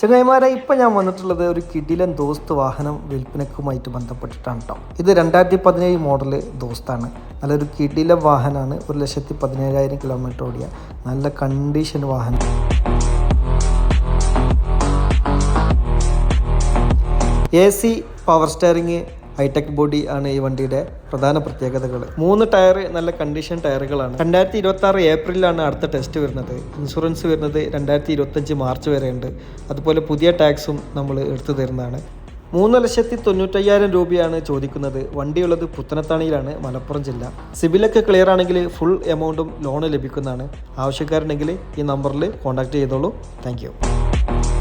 ചങ്ങായിമാരെ ഇപ്പം ഞാൻ വന്നിട്ടുള്ളത് ഒരു കിടിലൻ ദോസ്ത് വാഹനം വിൽപ്പനക്കുമായിട്ട് ബന്ധപ്പെട്ടിട്ടാണ് കേട്ടോ ഇത് രണ്ടായിരത്തി പതിനേഴ് മോഡൽ ദോസ്താണ്. നല്ലൊരു കിടില വാഹനമാണ് ഒരു ലക്ഷത്തി പതിനേഴായിരം കിലോമീറ്റർ ഓടിയ നല്ല കണ്ടീഷൻ വാഹനം. A C power steering hitech body ആണ് ഈ വണ്ടിയുടെ പ്രധാന പ്രത്യേകതകൾ. മൂന്ന് ടയർ നല്ല കണ്ടീഷൻ ടയറുകളാണ് രണ്ടായിരത്തി ഇരുപത്തി ആറ് ഏപ്രിലാണ് അടുത്ത ടെസ്റ്റ് വരുന്നത്. ഇൻഷുറൻസ് വരുന്നത് രണ്ടായിരത്തി ഇരുപത്തഞ്ച് മാർച്ച് വരെ ഉണ്ട് അതുപോലെ പുതിയ ടാക്സും നമ്മൾ എടുത്തു തരുന്നതാണ്. മൂന്ന് ലക്ഷത്തി തൊണ്ണൂറ്റയ്യായിരം രൂപയാണ് ചോദിക്കുന്നത്. വണ്ടിയുള്ളത് പുത്തനത്താണിയിലാണ് മലപ്പുറം ജില്ല. സിബിലൊക്കെ ക്ലിയർ ആണെങ്കിൽ ഫുൾ എമൗണ്ടും ലോൺ ലഭിക്കുന്നതാണ്. ആവശ്യക്കാരുണ്ടെങ്കിൽ ഈ നമ്പറിൽ കോൺടാക്ട് ചെയ്തോളൂ. താങ്ക്